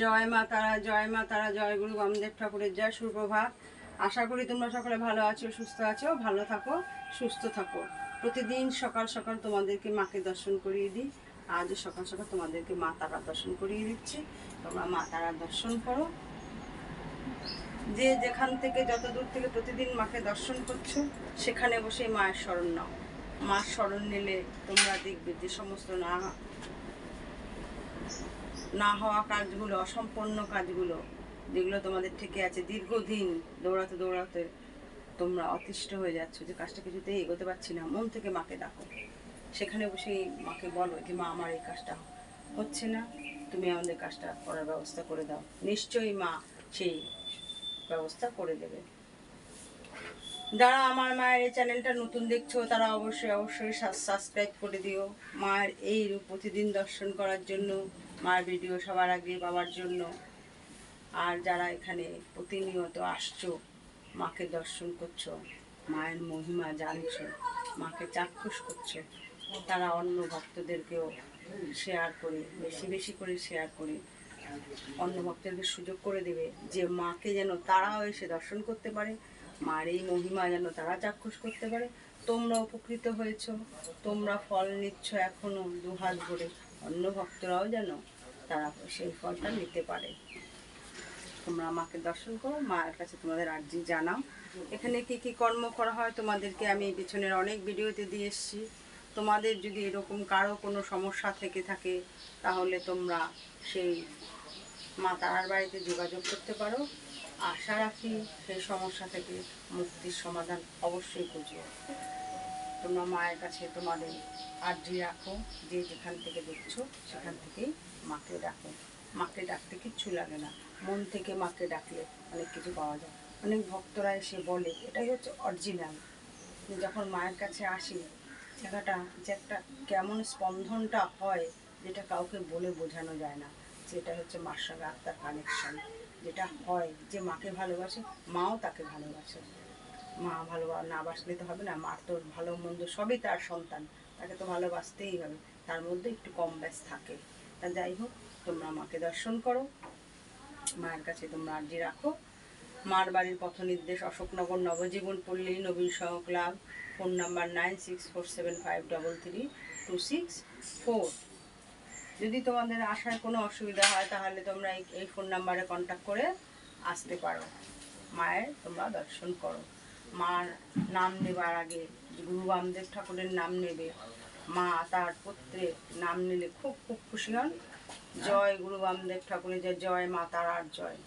জয় মা তারা, জয় মা তারা, জয় গুরু বামদেব ঠাকুরের জয়, সুপ্রভাত। আশা করি তোমরা সকলে ভালো আছো, সুস্থ আছো, ভালো থাকো, সুস্থ থাকো। প্রতিদিন সকাল সকাল তোমাদেরকে মাকে দর্শন করিয়ে দিই। আজও সকাল সকাল তোমাদেরকে মা তারা দর্শন করিয়ে দিচ্ছি। তোমরা মা তারা দর্শন করো। যে যেখান থেকে যত দূর থেকে প্রতিদিন মাকে দর্শন করছ, সেখানে বসে মায়ের স্মরণ নাও। মার স্মরণ নিলে তোমরা দেখবে যে সমস্ত না না হওয়া কাজগুলো, অসম্পন্ন কাজগুলো, যেগুলো তোমাদের থেকে আছে, দীর্ঘদিন দৌড়াতে দৌড়াতে তোমরা অতিষ্ঠ হয়ে যাচ্ছ যে কাজটা কিছুতেই এগোতে পারছি না। মন থেকে মাকে ডাকো। সেখানে বসেই মাকে বলো যে, মা, আমার এই কাজটা হচ্ছে না। তুমি আমাদের কাজটা করার ব্যবস্থা করে দাও। নিশ্চয়ই মা সেই ব্যবস্থা করে দেবে। যারা আমার মায়ের এই চ্যানেলটা নতুন দেখছ, তারা অবশ্যই অবশ্যই সাবস্ক্রাইব করে দিও। মায়ের এই রূপ প্রতিদিন দর্শন করার জন্য, মায়ের ভিডিও সবার আগে পাওয়ার জন্য। আর যারা এখানে প্রতিনিয়ত আসছো, মাকে দর্শন করছ, মায়ের মহিমা জানছো, মাকে চাক্ষুষ করছ, তারা অন্য ভক্তদেরকেও শেয়ার করে, বেশি বেশি করে শেয়ার করে, অন্য ভক্তদেরকে সুযোগ করে দেবে যে মাকে যেন তারাও এসে দর্শন করতে পারে। মার এই মহিমা যেন তারা চাক্ষুষ করতে পারে। তোমরা উপকৃত হয়েছ, তোমরা ফল নিচ্ছ এখনও দুহাত ভরে। অন্য ভক্তরাও যেন তারা সেই ফলটা নিতে পারে। তোমরা মাকে দর্শন করো, মায়ের কাছে তোমাদের আর্জি জানাও। এখানে কি কি কর্ম করা হয় তোমাদেরকে আমি পিছনের অনেক ভিডিওতে দিয়ে এসেছি। তোমাদের যদি এরকম কারও কোনো সমস্যা থেকে থাকে, তাহলে তোমরা সেই মা তারার বাড়িতে যোগাযোগ করতে পারো। আশা রাখি সেই সমস্যা থেকে মুক্তির সমাধান অবশ্যই খুঁজবে। তোমরা মায়ের কাছে তোমাদের আর্জি রাখো, যে যেখান থেকে দেখছ সেখান থেকেই মাকে ডাকো। মাকে ডাকতে কিচ্ছু লাগে না। মন থেকে মাকে ডাকলে অনেক কিছু পাওয়া যায়। অনেক ভক্তরা এসে বলে, এটাই হচ্ছে অরিজিনাল যখন মায়ের কাছে আসি জায়গাটা যে একটা কেমন স্পন্দনটা হয়, যেটা কাউকে বলে বোঝানো যায় না যেটা হচ্ছে মার সঙ্গে আত্মার কানেকশন যেটা হয় যে মাকে ভালোবাসে, মাও তাকে ভালোবাসে। মা ভালো না বাসলে তো হবে না, মার তো ভালো মন্দ সবই তার সন্তান। তাকে তো ভালোবাসতেই হবে। তার মধ্যে একটু কম ব্যাস থাকে। তা যাই হোক, তোমরা মাকে দর্শন করো। মায়ের কাছে তোমরা আর্জি রাখো। মার বাড়ির পথ নির্দেশ অশোকনগর নবজীবন পল্লী, নবীন সহ club phone number nine six four seven five double three two six four. যদি তোমাদের আসার কোনো অসুবিধা হয়, তাহলে তোমরা এই ফোন নাম্বারে কন্ট্যাক্ট করে আসতে পারো। মায়ের তোমরা দর্শন করো। মার নাম নেবার আগে গুরু বামদেব ঠাকুরের নাম নেবে। মা তার পুত্রের নাম নিলে খুব খুব খুশি হন। জয় গুরু বামদেব ঠাকুরের যে জয়, মা তার আর জয়।